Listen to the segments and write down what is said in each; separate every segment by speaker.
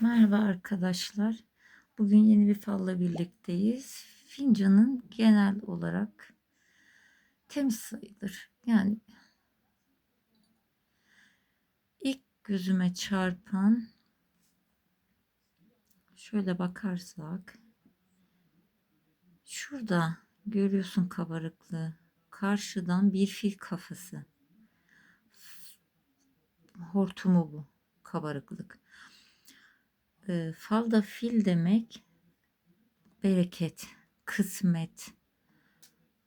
Speaker 1: Merhaba arkadaşlar. Bugün yeni bir falla birlikteyiz. Fincanın genel olarak temiz sayılır. Yani ilk gözüme çarpan şöyle bakarsak şurada görüyorsun kabarıklığı. Karşıdan bir fil kafası. Hortumu bu kabarıklık. E, falda fil demek bereket, kısmet.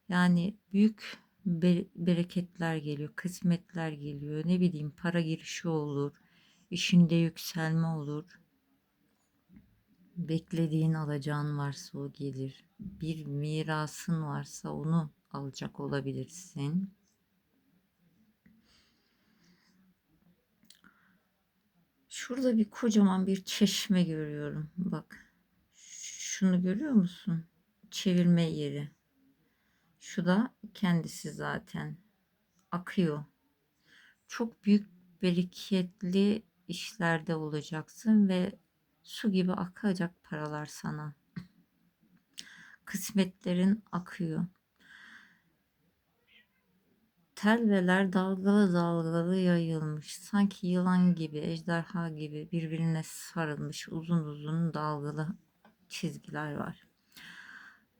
Speaker 1: Yani büyük be- bereketler geliyor, kısmetler geliyor. Ne bileyim para girişi olur, işinde yükselme olur. Beklediğin alacağın varsa o gelir. Bir mirasın varsa onu alacak olabilirsin. Şurada bir kocaman bir çeşme görüyorum. Bak. Şunu görüyor musun? Çevirme yeri. Şu da kendisi zaten akıyor. Çok büyük bereketli işlerde olacaksın ve su gibi akacak paralar sana. Kısmetlerin akıyor. Telveler dalgalı dalgalı yayılmış. Sanki yılan gibi, ejderha gibi birbirine sarılmış uzun uzun dalgalı çizgiler var.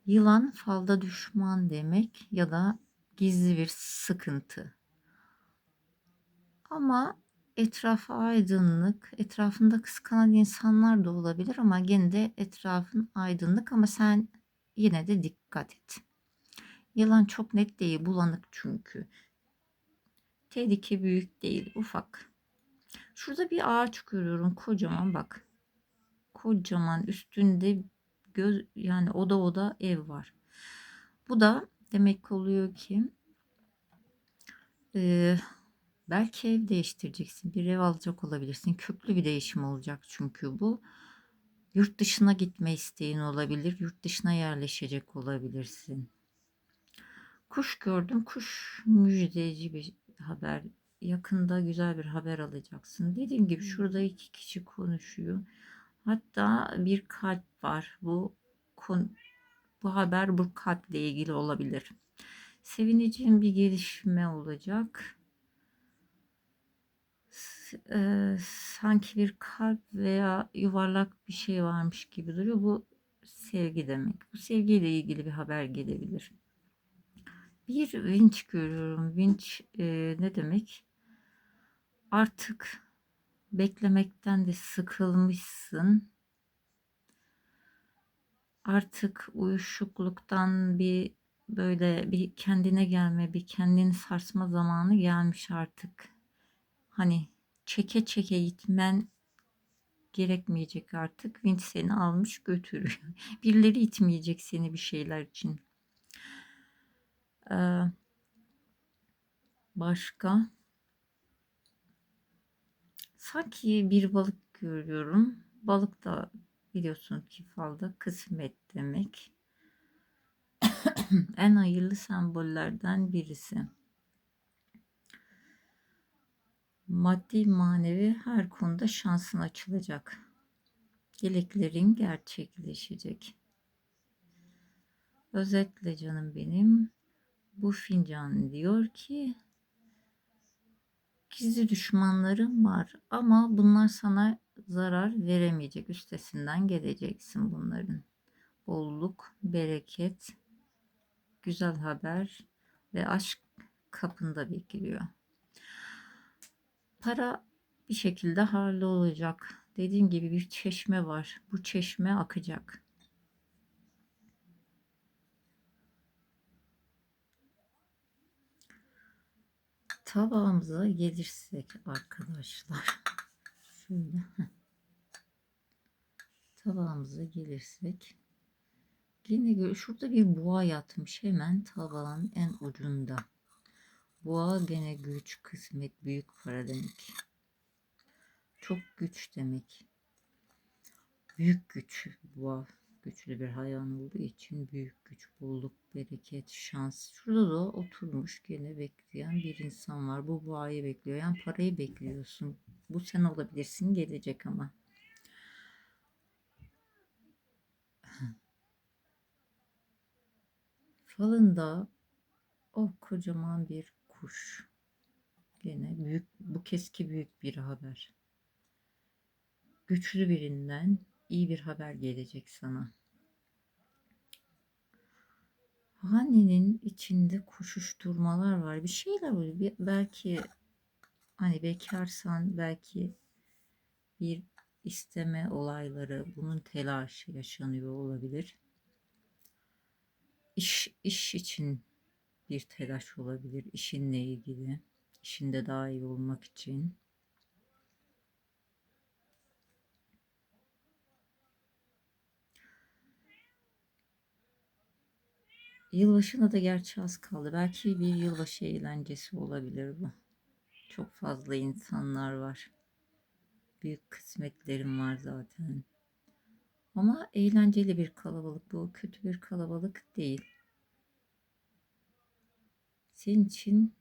Speaker 1: Yılan falda düşman demek ya da gizli bir sıkıntı. Ama etrafı aydınlık, etrafında kıskanan insanlar da olabilir ama gene de etrafın aydınlık ama sen yine de dikkat et. Yılan çok net değil, bulanık çünkü. Tehlike büyük değil, ufak. Şurada bir ağaç görüyorum kocaman bak. Kocaman üstünde göz yani oda oda ev var. Bu da demek oluyor ki e, belki ev değiştireceksin. Bir ev alacak olabilirsin. Köklü bir değişim olacak çünkü bu. Yurt dışına gitme isteğin olabilir. Yurt dışına yerleşecek olabilirsin. Kuş gördüm. Kuş müjdeci bir haber. Yakında güzel bir haber alacaksın. Dediğim gibi şurada iki kişi konuşuyor. Hatta bir kalp var. Bu bu haber bu kalple ilgili olabilir. Sevineceğim bir gelişme olacak. E, sanki bir kalp veya yuvarlak bir şey varmış gibi duruyor. Bu sevgi demek. Bu sevgiyle ilgili bir haber gelebilir. Bir vinç görüyorum. Vinç e, ne demek? Artık beklemekten de sıkılmışsın. Artık uyuşukluktan bir böyle bir kendine gelme, bir kendini sarsma zamanı gelmiş artık. Hani çeke çeke gitmen gerekmeyecek artık. Vinç seni almış götürüyor. Birileri itmeyecek seni bir şeyler için. Ee, başka? Sanki bir balık görüyorum. Balık da biliyorsun ki falda kısmet demek. en hayırlı sembollerden birisi. Maddi manevi her konuda şansın açılacak. Dileklerin gerçekleşecek. Özetle canım benim bu fincan diyor ki gizli düşmanlarım var ama bunlar sana zarar veremeyecek. Üstesinden geleceksin bunların. Bolluk, bereket, güzel haber ve aşk kapında bekliyor. Para bir şekilde olacak. Dediğim gibi bir çeşme var. Bu çeşme akacak. Tabağımıza gelirsek arkadaşlar. Şöyle. Tabağımıza gelirsek. Yine şurada bir boğa yatmış hemen tabağın en ucunda. Boğa gene güç kısmet büyük para demek. Çok güç demek. Büyük güç boğa güçlü bir hayvan olduğu için büyük güç, bolluk, bereket, şans. Şurada da oturmuş gene bekleyen bir insan var. Bu boğayı bekliyor. Yani parayı bekliyorsun. Bu sen olabilirsin gelecek ama. Falında o oh, kocaman bir kuş. Gene büyük, bu keski büyük bir haber. Güçlü birinden iyi bir haber gelecek sana. Hanenin içinde koşuşturmalar var. Bir şeyler. Bir- belki hani bekarsan belki bir isteme olayları, bunun telaşı yaşanıyor olabilir. İş, iş için bir telaş olabilir. işinle ilgili. işinde daha iyi olmak için. Yılbaşına da gerçi az kaldı. Belki bir yılbaşı eğlencesi olabilir bu. Çok fazla insanlar var. Büyük kısmetlerim var zaten. Ama eğlenceli bir kalabalık bu. Kötü bir kalabalık değil. Senin için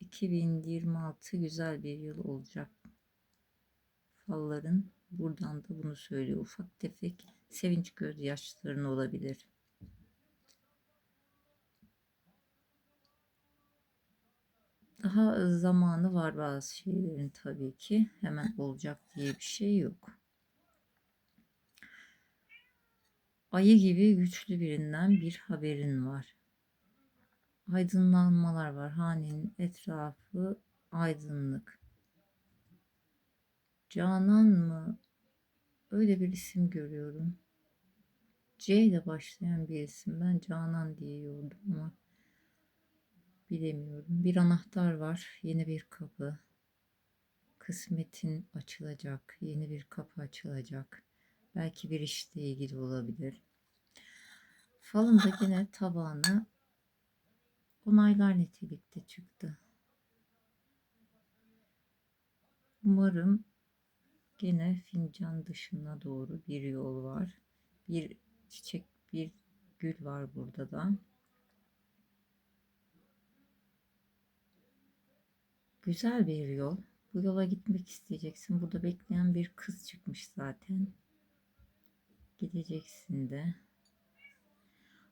Speaker 1: 2026 güzel bir yıl olacak. Falların buradan da bunu söylüyor. Ufak tefek sevinç gözyaşların olabilir. Daha zamanı var bazı şeylerin tabii ki. Hemen olacak diye bir şey yok. Ayı gibi güçlü birinden bir haberin var. Aydınlanmalar var. Hanenin etrafı aydınlık. Canan mı? Öyle bir isim görüyorum. C ile başlayan bir isim. Ben Canan diye yordum ama bilemiyorum. Bir anahtar var. Yeni bir kapı. Kısmetin açılacak. Yeni bir kapı açılacak. Belki bir işle ilgili olabilir. Falında yine tabağına onaylar nitelikte çıktı. Umarım gene fincan dışına doğru bir yol var. Bir çiçek, bir gül var burada da. Güzel bir yol. Bu yola gitmek isteyeceksin. Burada bekleyen bir kız çıkmış zaten. Gideceksin de.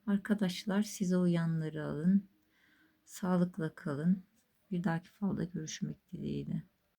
Speaker 1: Arkadaşlar size uyanları alın. Sağlıkla kalın. Bir dahaki falda görüşmek dileğiyle.